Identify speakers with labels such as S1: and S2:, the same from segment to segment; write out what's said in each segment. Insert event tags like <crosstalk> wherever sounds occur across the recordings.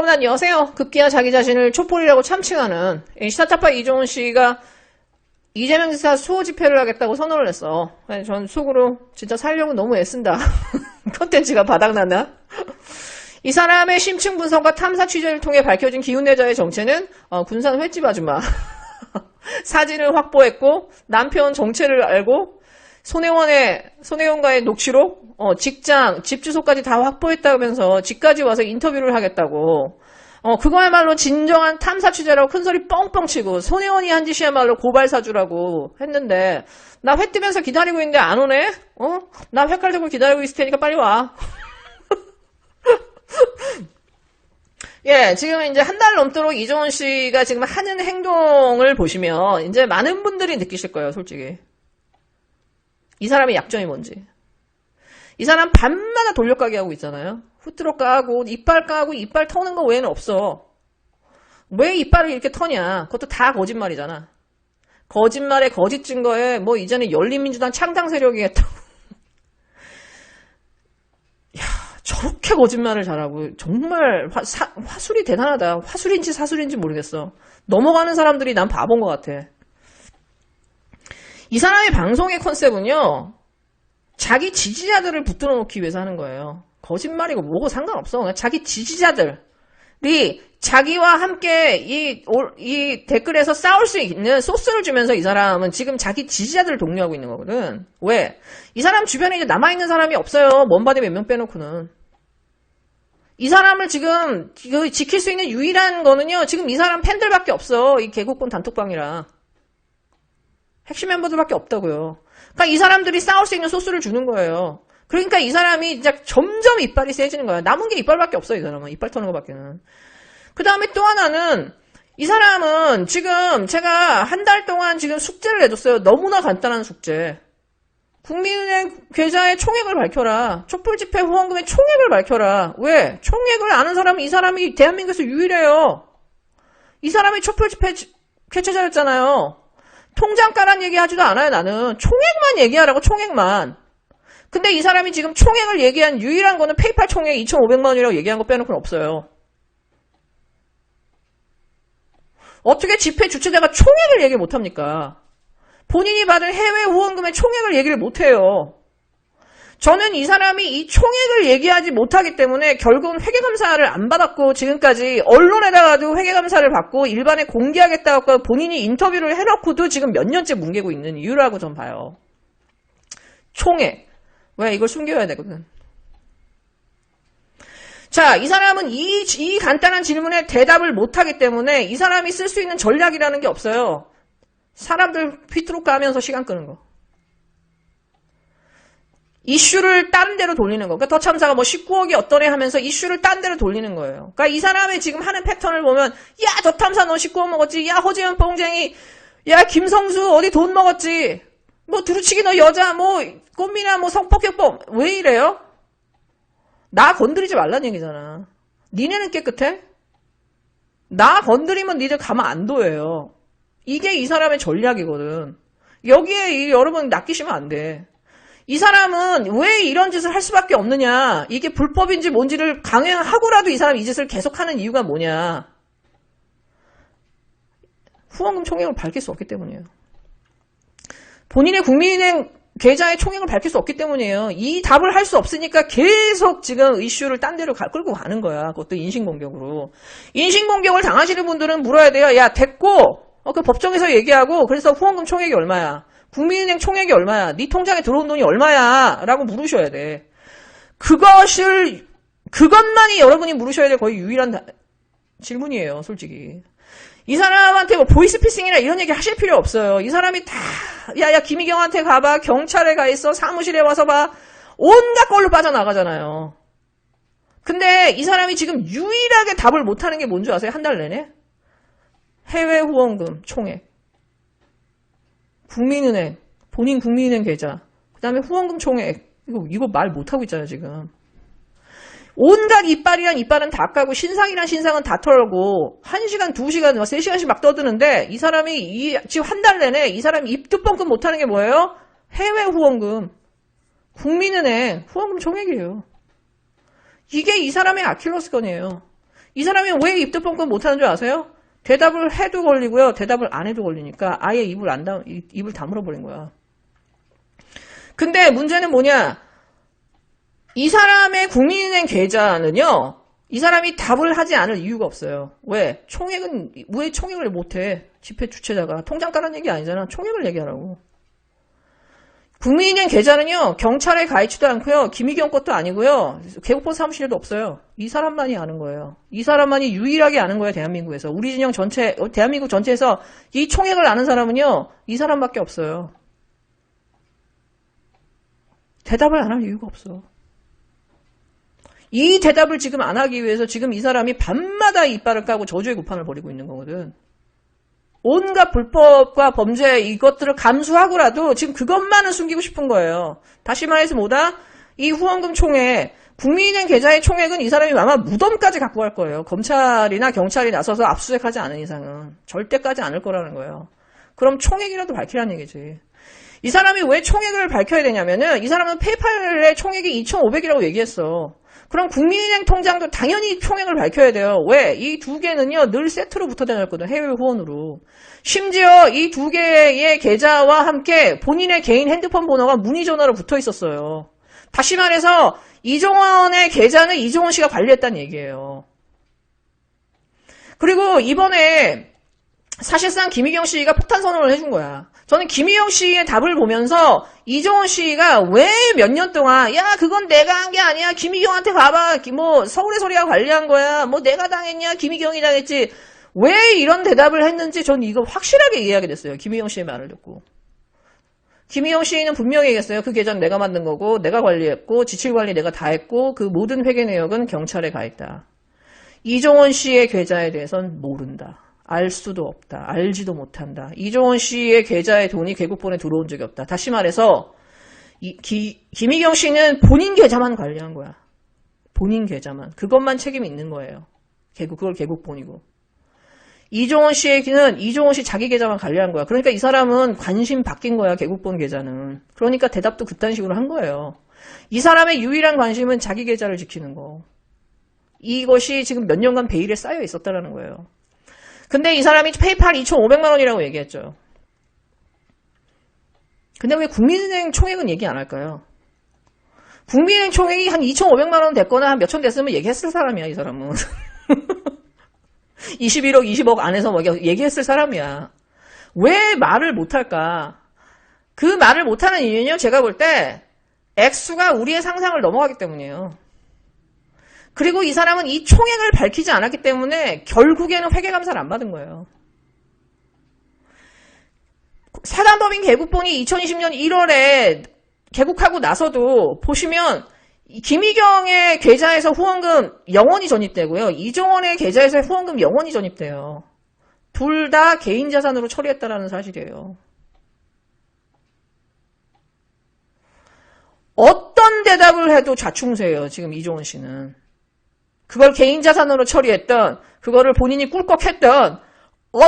S1: 여러분 안녕하세요. 급기야 자기 자신을 촛불이라고 참칭하는 이 시사타파 이종훈 씨가 이재명 지사 수호 집회를 하겠다고 선언을 했어. 전 속으로 진짜 살려고 너무 애쓴다. <laughs> 컨텐츠가 바닥났나? 이 사람의 심층 분석과 탐사 취재를 통해 밝혀진 기운내자의 정체는 어, 군산 횟집 아줌마. <laughs> 사진을 확보했고 남편 정체를 알고 손혜원의 손혜원과의 녹취록, 어, 직장, 집 주소까지 다 확보했다면서 집까지 와서 인터뷰를 하겠다고. 어, 그거야말로 진정한 탐사 취재라고 큰 소리 뻥뻥 치고 손혜원이 한 짓이야말로 고발 사주라고 했는데 나 회 뜨면서 기다리고 있는데 안 오네? 어? 나 회칼 들고 기다리고 있을 테니까 빨리 와. <laughs> 예, 지금 이제 한 달 넘도록 이종원 씨가 지금 하는 행동을 보시면 이제 많은 분들이 느끼실 거예요, 솔직히. 이 사람의 약점이 뭔지. 이 사람 밤마다 돌려가게 하고 있잖아요. 후트로 까고, 이빨 까고, 이빨 터는 거 외에는 없어. 왜 이빨을 이렇게 터냐? 그것도 다 거짓말이잖아. 거짓말에 거짓 증거에 뭐 이전에 열린민주당 창당 세력이겠다고. <laughs> 야, 저렇게 거짓말을 잘하고 정말 화, 사, 화술이 대단하다. 화술인지 사술인지 모르겠어. 넘어가는 사람들이 난 바본 것 같아. 이 사람의 방송의 컨셉은요, 자기 지지자들을 붙들어 놓기 위해서 하는 거예요. 거짓말이고 뭐고 상관없어. 그냥 자기 지지자들이 자기와 함께 이, 이 댓글에서 싸울 수 있는 소스를 주면서 이 사람은 지금 자기 지지자들을 독려하고 있는 거거든. 왜? 이 사람 주변에 이제 남아있는 사람이 없어요. 먼바디 몇 명 빼놓고는. 이 사람을 지금 그 지킬 수 있는 유일한 거는요. 지금 이 사람 팬들밖에 없어. 이 개국본 단톡방이라. 핵심 멤버들밖에 없다고요. 그러니까 이 사람들이 싸울 수 있는 소스를 주는 거예요. 그러니까 이 사람이 이제 점점 이빨이 세지는 거야. 남은 게 이빨밖에 없어, 이 사람은. 이빨 터는 것밖에는. 그 다음에 또 하나는, 이 사람은 지금 제가 한 달 동안 지금 숙제를 내줬어요. 너무나 간단한 숙제. 국민은행 계좌의 총액을 밝혀라. 촛불 집회 후원금의 총액을 밝혀라. 왜? 총액을 아는 사람은 이 사람이 대한민국에서 유일해요. 이 사람이 촛불 집회 개최자였잖아요. 통장 까란 얘기 하지도 않아요, 나는. 총액만 얘기하라고, 총액만. 근데 이 사람이 지금 총액을 얘기한 유일한 거는 페이팔 총액 2,500만 원이라고 얘기한 거 빼놓고는 없어요. 어떻게 집회 주최자가 총액을 얘기 못합니까? 본인이 받은 해외 후원금의 총액을 얘기를 못해요. 저는 이 사람이 이 총액을 얘기하지 못하기 때문에 결국은 회계감사를 안 받았고 지금까지 언론에다가도 회계감사를 받고 일반에 공개하겠다고 본인이 인터뷰를 해놓고도 지금 몇 년째 뭉개고 있는 이유라고 전 봐요. 총액. 왜 이걸 숨겨야 되거든. 자, 이 사람은 이, 이 간단한 질문에 대답을 못하기 때문에 이 사람이 쓸 수 있는 전략이라는 게 없어요. 사람들 휘트로 까면서 시간 끄는 거. 이슈를 딴 데로 돌리는 거. 그러니까 더 참사가 뭐 19억이 어떠네 하면서 이슈를 딴 데로 돌리는 거예요. 그러니까 이 사람의 지금 하는 패턴을 보면 야, 더 탐사 너 19억 먹었지. 야, 허재현 뽕쟁이. 야, 김성수 어디 돈 먹었지. 뭐 두루치기 너 여자 뭐 꽃미나 뭐 성폭력범 왜 이래요? 나 건드리지 말란 얘기잖아. 니네는 깨끗해? 나 건드리면 니들 가만 안 둬요. 이게 이 사람의 전략이거든. 여기에 이, 여러분 낚이시면 안 돼. 이 사람은 왜 이런 짓을 할 수밖에 없느냐. 이게 불법인지 뭔지를 강행하고라도 이 사람이 이 짓을 계속하는 이유가 뭐냐. 후원금 총액을 밝힐 수 없기 때문이에요. 본인의 국민은행 계좌의 총액을 밝힐 수 없기 때문이에요. 이 답을 할 수 없으니까 계속 지금 이슈를 딴 데로 가, 끌고 가는 거야. 그것도 인신공격으로. 인신공격을 당하시는 분들은 물어야 돼요. 야, 됐고, 어, 그 법정에서 얘기하고, 그래서 후원금 총액이 얼마야? 국민은행 총액이 얼마야? 네 통장에 들어온 돈이 얼마야? 라고 물으셔야 돼. 그것을, 그것만이 여러분이 물으셔야 될 거의 유일한 다, 질문이에요, 솔직히. 이 사람한테 뭐 보이스피싱이나 이런 얘기 하실 필요 없어요. 이 사람이 다, 야, 야, 김희경한테 가봐. 경찰에 가 있어. 사무실에 와서 봐. 온갖 걸로 빠져나가잖아요. 근데 이 사람이 지금 유일하게 답을 못하는 게 뭔지 아세요? 한 달 내내? 해외 후원금 총액. 국민은행, 본인 국민은행 계좌, 그 다음에 후원금 총액. 이거, 이거 말 못하고 있잖아요, 지금. 온갖 이빨이란 이빨은 다 까고, 신상이란 신상은 다 털고, 1시간, 2시간, 3시간씩 막 떠드는데, 이 사람이 이, 지금 한 달 내내 이 사람이 입도 뻥끗 못하는 게 뭐예요? 해외 후원금. 국민은행 후원금 총액이에요. 이게 이 사람의 아킬로스건이에요. 이 사람이 왜 입도 뻥끗 못하는 줄 아세요? 대답을 해도 걸리고요. 대답을 안 해도 걸리니까 아예 입을 안 다, 입을 다물어 버린 거야. 근데 문제는 뭐냐? 이 사람의 국민은행 계좌는요, 이 사람이 답을 하지 않을 이유가 없어요. 왜? 총액은, 왜 총액을 못 해? 집회 주최자가. 통장 까는 얘기 아니잖아. 총액을 얘기하라고. 국민은행 계좌는요, 경찰에 가있지도 않고요, 김희경 것도 아니고요, 개국본 사무실에도 없어요. 이 사람만이 아는 거예요. 이 사람만이 유일하게 아는 거예요, 대한민국에서. 우리 진영 전체, 어, 대한민국 전체에서 이 총액을 아는 사람은요, 이 사람밖에 없어요. 대답을 안 할 이유가 없어. 이 대답을 지금 안 하기 위해서 지금 이 사람이 밤마다 이빨을 까고 저주의 구판을 벌이고 있는 거거든. 온갖 불법과 범죄 이것들을 감수하고라도 지금 그것만은 숨기고 싶은 거예요. 다시 말해서 뭐다? 이 후원금 총액, 국민은행 계좌의 총액은 이 사람이 아마 무덤까지 갖고 갈 거예요. 검찰이나 경찰이 나서서 압수수색하지 않은 이상은 절대까지 않을 거라는 거예요. 그럼 총액이라도 밝히라는 얘기지. 이 사람이 왜 총액을 밝혀야 되냐면은 이 사람은 페이팔의 총액이 2,500이라고 얘기했어. 그럼 국민은행 통장도 당연히 총액을 밝혀야 돼요. 왜? 이 두 개는요, 늘 세트로 붙어 다녔거든. 해외 후원으로. 심지어 이 두 개의 계좌와 함께 본인의 개인 핸드폰 번호가 문의 전화로 붙어 있었어요. 다시 말해서 이종원의 계좌는 이종원 씨가 관리했다는 얘기예요. 그리고 이번에 사실상 김희경 씨가 폭탄 선언을 해준 거야. 저는 김희영 씨의 답을 보면서 이종원 씨가 왜 몇 년 동안 야 그건 내가 한 게 아니야. 김희경한테 가봐. 뭐 서울의 소리가 관리한 거야. 뭐 내가 당했냐? 김희경이 당했지. 왜 이런 대답을 했는지 저는 이거 확실하게 이해하게 됐어요. 김희영 씨의 말을 듣고. 김희영 씨는 분명히 얘기했어요. 그 계좌는 내가 만든 거고 내가 관리했고 지출 관리 내가 다 했고 그 모든 회계 내역은 경찰에 가 있다. 이종원 씨의 계좌에 대해서는 모른다 알 수도 없다. 알지도 못한다. 이종원 씨의 계좌에 돈이 개국본에 들어온 적이 없다. 다시 말해서 이, 기, 김희경 씨는 본인 계좌만 관리한 거야. 본인 계좌만. 그것만 책임이 있는 거예요. 개국 그걸 개국본이고. 이종원 씨에게는 이종원 씨 자기 계좌만 관리한 거야. 그러니까 이 사람은 관심 바뀐 거야. 개국본 계좌는. 그러니까 대답도 그딴 식으로 한 거예요. 이 사람의 유일한 관심은 자기 계좌를 지키는 거. 이것이 지금 몇 년간 베일에 쌓여 있었다라는 거예요. 근데 이 사람이 페이팔 2,500만 원이라고 얘기했죠. 근데 왜 국민은행 총액은 얘기 안 할까요? 국민은행 총액이 한 2,500만 원 됐거나 한 몇천 됐으면 얘기했을 사람이야, 이 사람은. <laughs> 21억, 20억 안에서 뭐 얘기했을 사람이야. 왜 말을 못할까? 그 말을 못하는 이유는요, 제가 볼 때, 액수가 우리의 상상을 넘어가기 때문이에요. 그리고 이 사람은 이 총액을 밝히지 않았기 때문에 결국에는 회계감사를 안 받은 거예요. 사단법인 개국본이 2020년 1월에 개국하고 나서도 보시면 김희경의 계좌에서 후원금 영원히 전입되고요. 이종원의 계좌에서 후원금 영원히 전입돼요. 둘 다 개인 자산으로 처리했다라는 사실이에요. 어떤 대답을 해도 좌충세예요. 지금 이종원 씨는. 그걸 개인 자산으로 처리했던, 그거를 본인이 꿀꺽했던, 어,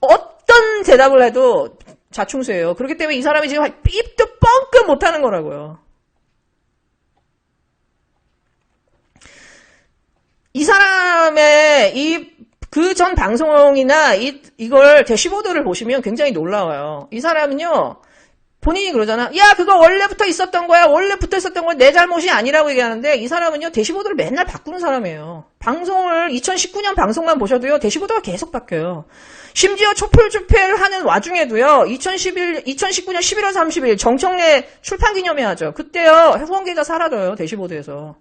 S1: 어떤 대답을 해도 자충수예요. 그렇기 때문에 이 사람이 지금 입도 뻥끗 못하는 거라고요. 이 사람의 이 그 전 방송이나 이 이걸 대시보드를 보시면 굉장히 놀라워요. 이 사람은요 본인이 그러잖아. 야, 그거 원래부터 있었던 거야. 원래 붙어 있었던 건내 잘못이 아니라고 얘기하는데 이 사람은요, 대시보드를 맨날 바꾸는 사람이에요. 방송을 2019년 방송만 보셔도요, 대시보드가 계속 바뀌어요. 심지어 촛불 집회를 하는 와중에도요, 2011, 2019년 11월 30일 정청래 출판 기념회 하죠. 그때요, 후원 계좌 사라져요, 대시보드에서.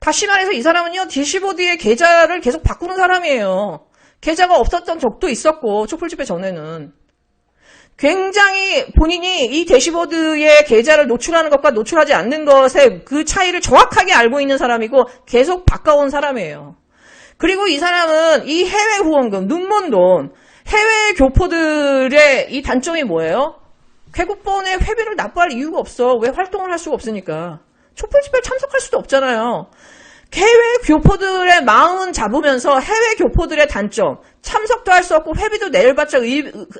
S1: 다시 말해서 이 사람은요, 대시보드의 계좌를 계속 바꾸는 사람이에요. 계좌가 없었던 적도 있었고, 촛불 집회 전에는. 굉장히 본인이 이 대시보드의 계좌를 노출하는 것과 노출하지 않는 것의 그 차이를 정확하게 알고 있는 사람이고 계속 바꿔온 사람이에요. 그리고 이 사람은 이 해외 후원금, 눈먼 돈, 해외 교포들의 이 단점이 뭐예요? 개국본의 회비를 납부할 이유가 없어. 왜 활동을 할 수가 없으니까. 촛불 집회에 참석할 수도 없잖아요. 해외 교포들의 마음은 잡으면서 해외 교포들의 단점, 참석도 할 수 없고 회비도 내일받자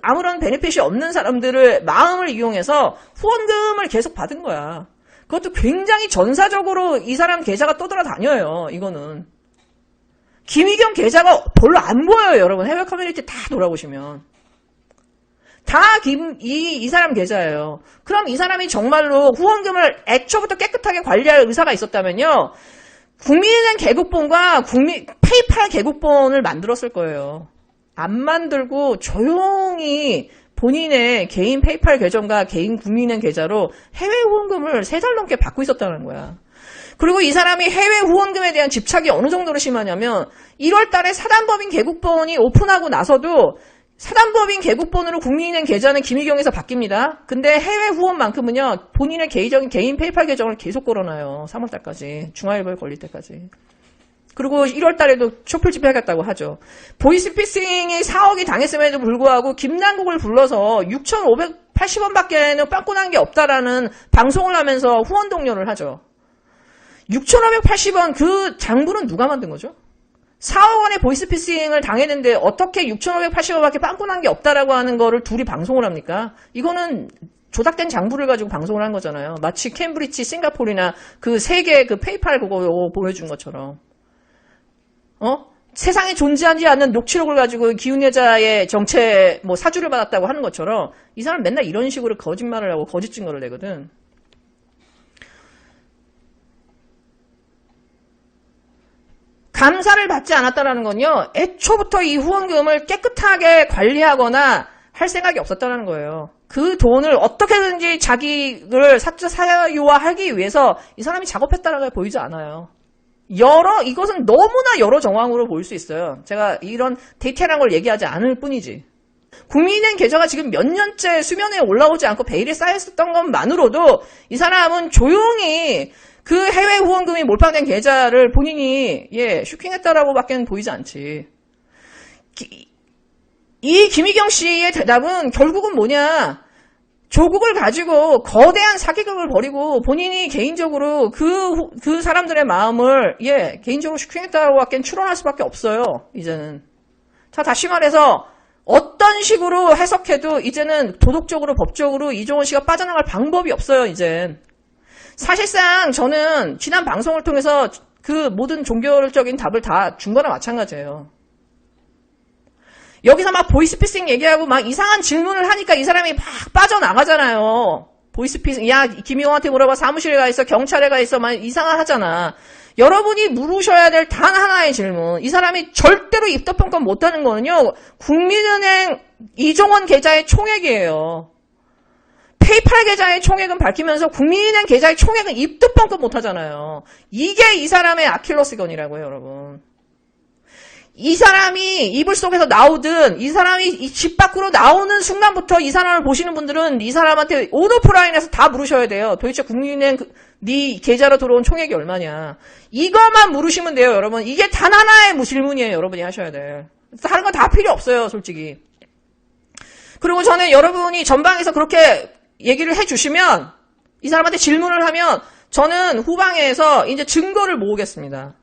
S1: 아무런 베네핏이 없는 사람들을 마음을 이용해서 후원금을 계속 받은 거야. 그것도 굉장히 전사적으로 이 사람 계좌가 떠돌아다녀요. 이거는. 김희경 계좌가 별로 안 보여요, 여러분. 해외 커뮤니티 다 돌아보시면. 다 김, 이, 이 사람 계좌예요. 그럼 이 사람이 정말로 후원금을 애초부터 깨끗하게 관리할 의사가 있었다면요. 국민은행 개국본과 국민, 페이팔 개국본을 만들었을 거예요. 안 만들고 조용히 본인의 개인 페이팔 계정과 개인 국민은행 계좌로 해외 후원금을 세 달 넘게 받고 있었다는 거야. 그리고 이 사람이 해외 후원금에 대한 집착이 어느 정도로 심하냐면 1월 달에 사단법인 개국본이 오픈하고 나서도 사단법인 개국본으로 국민은행 계좌는 김희경에서 바뀝니다. 근데 해외 후원만큼은요, 본인의 개인적인 개인 페이팔 계정을 계속 걸어놔요. 3월 달까지. 중화일보에 걸릴 때까지. 그리고 1월 달에도 촛불 집회 하겠다고 하죠. 보이스피싱이 4억이 당했음에도 불구하고 김남국을 불러서 6,580원밖에는 빵꾸 난 게 없다라는 방송을 하면서 후원 동료를 하죠. 6,580원 그 장부는 누가 만든 거죠? 4억 원의 보이스피싱을 당했는데 어떻게 6,580원밖에 빵꾸 난 게 없다라고 하는 거를 둘이 방송을 합니까? 이거는 조작된 장부를 가지고 방송을 한 거잖아요. 마치 캠브리지, 싱가포르나 그 세계 그 페이팔 그거 보여준 것처럼. 어? 세상에 존재하지 않는 녹취록을 가지고 기훈 여자의 정체 뭐 사주를 받았다고 하는 것처럼 이 사람 맨날 이런 식으로 거짓말을 하고 거짓 증거를 내거든. 감사를 받지 않았다는 건요, 애초부터 이 후원금을 깨끗하게 관리하거나 할 생각이 없었다는 거예요. 그 돈을 어떻게든지 자기를 사주 사유화하기 위해서 이 사람이 작업했다라고 보이지 않아요. 여러 이것은 너무나 여러 정황으로 보일 수 있어요. 제가 이런 데이터란 걸 얘기하지 않을 뿐이지. 국민은행 계좌가 지금 몇 년째 수면에 올라오지 않고 베일에 쌓였었던 것만으로도 이 사람은 조용히 그 해외 후원금이 몰빵된 계좌를 본인이 예 슈킹했다라고밖에 보이지 않지. 기- 이 김희경 씨의 대답은 결국은 뭐냐? 조국을 가지고 거대한 사기극을 벌이고 본인이 개인적으로 그, 후- 그 사람들의 마음을, 예, 개인적으로 슈킹했다고 밖에 추론할 수밖에 없어요, 이제는. 자, 다시 말해서 어떤 식으로 해석해도 이제는 도덕적으로, 법적으로 이종원 씨가 빠져나갈 방법이 없어요, 이젠. 사실상 저는 지난 방송을 통해서 그 모든 종교적인 답을 다 준 거나 마찬가지예요. 여기서 막 보이스피싱 얘기하고 막 이상한 질문을 하니까 이 사람이 막 빠져나가잖아요. 보이스피싱, 야, 김희영한테 물어봐. 사무실에 가 있어. 경찰에 가 있어. 막 이상한 하잖아. 여러분이 물으셔야 될 단 하나의 질문. 이 사람이 절대로 입덕평가 못하는 거는요. 국민은행 이종원 계좌의 총액이에요. 페이팔 계좌의 총액은 밝히면서 국민은행 계좌의 총액은 입덕평가 못하잖아요. 이게 이 사람의 아킬러스건이라고요, 여러분. 이 사람이 이불 속에서 나오든 이 사람이 이 집 밖으로 나오는 순간부터 이 사람을 보시는 분들은 이 사람한테 온오프라인에서 다 물으셔야 돼요. 도대체 국민은행 그- 네 계좌로 들어온 총액이 얼마냐. 이것만 물으시면 돼요, 여러분. 이게 단 하나의 무- 질문이에요, 여러분이 하셔야 돼. 다른 건 다 필요 없어요, 솔직히. 그리고 저는 여러분이 전방에서 그렇게 얘기를 해주시면 이 사람한테 질문을 하면 저는 후방에서 이제 증거를 모으겠습니다.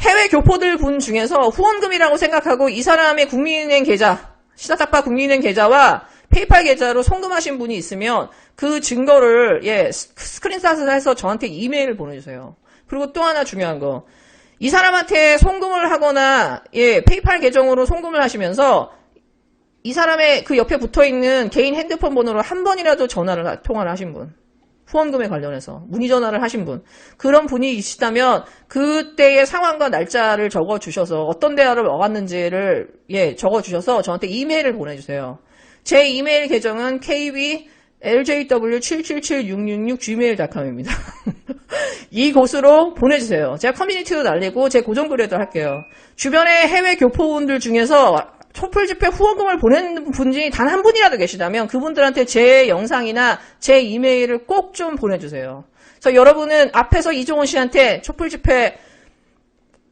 S1: 해외 교포들 분 중에서 후원금이라고 생각하고 이 사람의 국민은행 계좌, 시다닥바 국민은행 계좌와 페이팔 계좌로 송금하신 분이 있으면 그 증거를 예 스- 스크린샷을 해서 저한테 이메일을 보내주세요. 그리고 또 하나 중요한 거, 이 사람한테 송금을 하거나 예 페이팔 계정으로 송금을 하시면서 이 사람의 그 옆에 붙어 있는 개인 핸드폰 번호로 한 번이라도 전화를 하- 통화를 하신 분. 후원금에 관련해서 문의 전화를 하신 분 그런 분이 있으시다면 그때의 상황과 날짜를 적어 주셔서 어떤 대화를 먹었는지를 예 적어 주셔서 저한테 이메일을 보내주세요. 제 이메일 계정은 kb ljw777666gmail.com입니다. <laughs> 이 곳으로 보내주세요. 제가 커뮤니티도 날리고 제 고정 글에도 할게요. 주변에 해외 교포분들 중에서 촛불 집회 후원금을 보낸 분이 단 한 분이라도 계시다면 그분들한테 제 영상이나 제 이메일을 꼭 좀 보내주세요. 그래서 여러분은 앞에서 이종원 씨한테 촛불 집회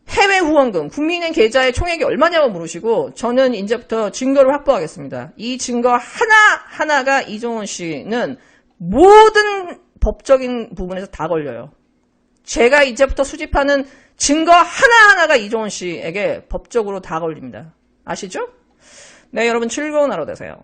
S1: 해외 후원금, 국민의 계좌의 총액이 얼마냐고 물으시고 저는 이제부터 증거를 확보하겠습니다. 이 증거 하나하나가 이종원 씨는 모든 법적인 부분에서 다 걸려요. 제가 이제부터 수집하는 증거 하나하나가 이종원 씨에게 법적으로 다 걸립니다. 아시죠? 네, 여러분 즐거운 하루 되세요.